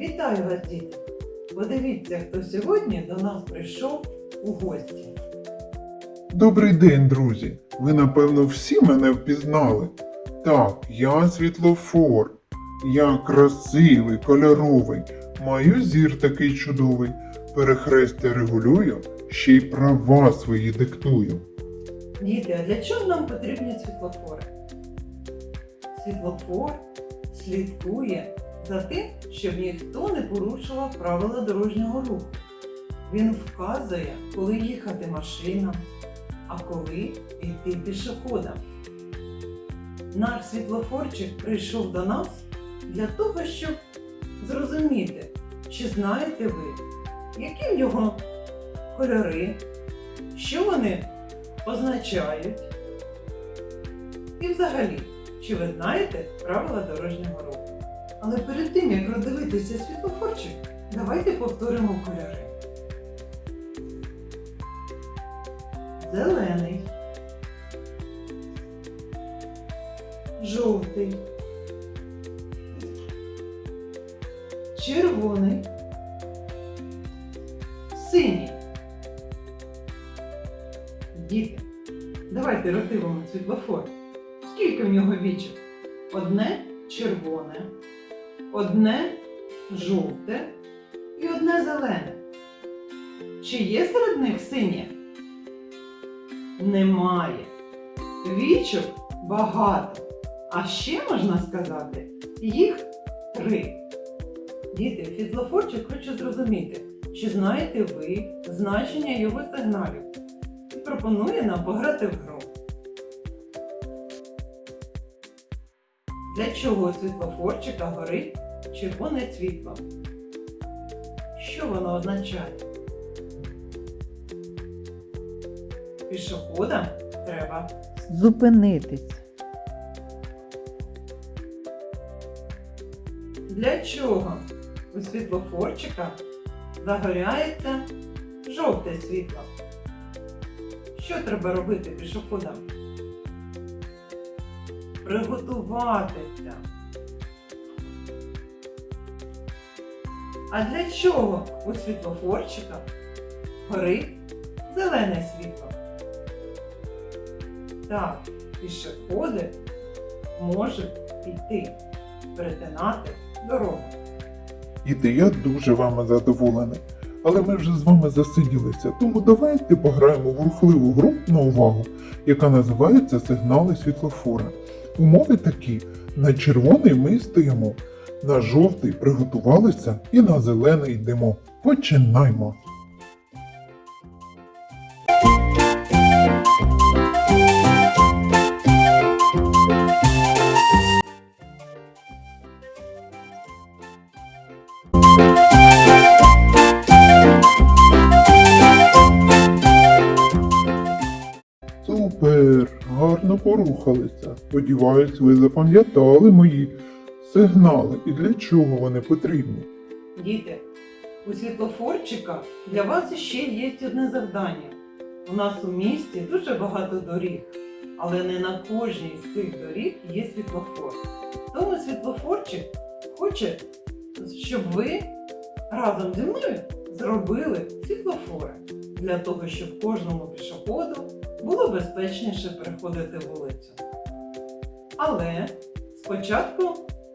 Вітаю вас, діти! Подивіться, хто сьогодні до нас прийшов у гості. Добрий день, друзі! Ви, напевно, всі мене впізнали. Так, я світлофор. Я красивий, кольоровий, маю зір такий чудовий. Перехрестя регулюю, ще й права свої диктую. Діти, а для чого нам потрібні світлофори? Світлофор слідкує за тим, щоб ніхто не порушував правила дорожнього руху. Він вказує, коли їхати машинам, а коли йти пішоходам. Наш світлофорчик прийшов до нас для того, щоб зрозуміти, чи знаєте ви, які в нього кольори, що вони означають. І взагалі, чи ви знаєте правила дорожнього руху? Але перед тим, як роздивитися світлофорчик, давайте повторимо кольори. Зелений, жовтий, червоний, синій. Діти, давайте роздивимо світлофор. Скільки в нього вічок? Одне червоне, одне жовте і одне зелене. Чи є серед них синє? Немає. Вічок багато. А ще можна сказати, їх три. Діти, світлофорчик хоче зрозуміти, чи знаєте ви значення його сигналів і пропонує нам пограти в гру. Для чого у світлофорчика горить червоне світло? Що воно означає? Пішоходам треба Зупинитись. Для чого у світлофорчика загоряється жовте світло? Що треба робити пішоходам? Приготуватися. А для чого у світлофорчика горить зелене світло? Так, пішоходи можуть йти, перетинати дорогу. Діти, я дуже вами задоволений. Але ми вже з вами засиділися, тому давайте пограємо в рухливу гру на увагу, яка називається сигнали світлофора. Умови такі: на червоний ми стоїмо, на жовтий приготувалися і на зелений йдемо. Починаймо! Супер! Гарно порухалися. Сподіваюсь, ви запам'ятали мої сигнали і для чого вони потрібні. Діти, у світлофорчика для вас ще є одне завдання. У нас у місті дуже багато доріг, але не на кожній з цих доріг є світлофор. Тому світлофорчик хоче, щоб ви разом зі мною зробили світлофори для того, щоб кожному пішоходу було безпечніше переходити вулицю. Але спочатку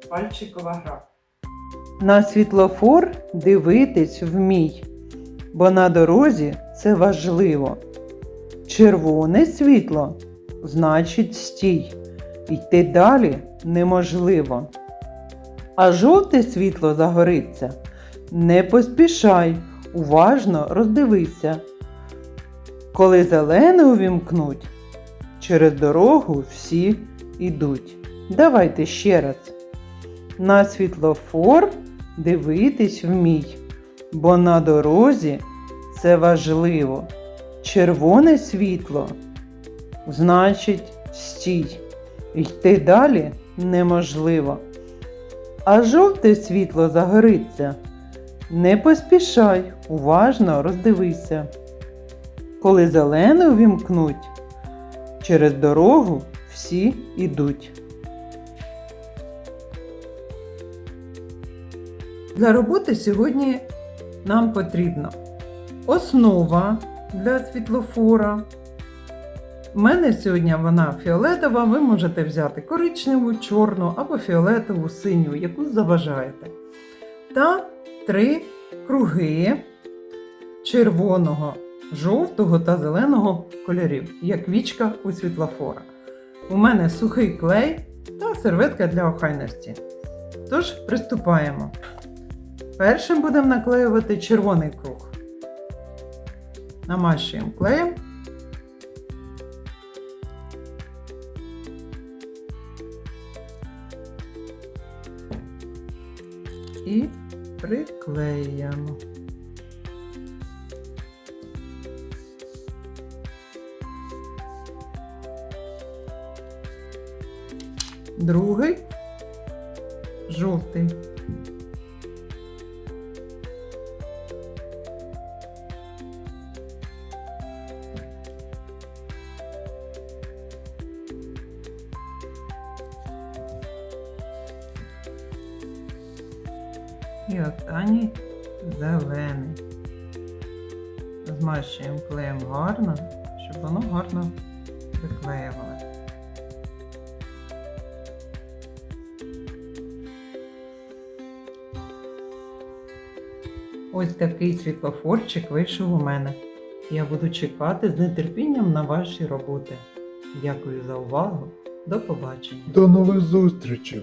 пальчикова гра. На світлофор дивитись вмій, бо на дорозі це важливо. Червоне світло значить стій. Йти далі неможливо. А жовте світло загориться. Не поспішай, уважно роздивися. Коли зелене увімкнуть, через дорогу всі йдуть. Давайте ще раз. На світлофор дивитись вмій, бо на дорозі це важливо. Червоне світло значить стій. Йти далі неможливо. А жовте світло загориться. Не поспішай, уважно роздивися. Коли зелене увімкнуть, через дорогу всі ідуть. Для роботи сьогодні нам потрібна основа для світлофора. У мене сьогодні вона фіолетова, ви можете взяти коричневу, чорну або фіолетову, синю, яку заважаєте. Та три круги червоного, жовтого та зеленого кольорів, як вічка у світлофора. У мене сухий клей та серветка для охайності. Тож приступаємо. Першим будемо наклеювати червоний круг. Намащуємо клеєм. І приклеїмо. Другий жовтий. І останній зелений. Змащуємо клеєм гарно, щоб воно гарно приклеювалося. Ось такий світлофорчик вийшов у мене. Я буду чекати з нетерпінням на ваші роботи. Дякую за увагу. До побачення. До нових зустрічей!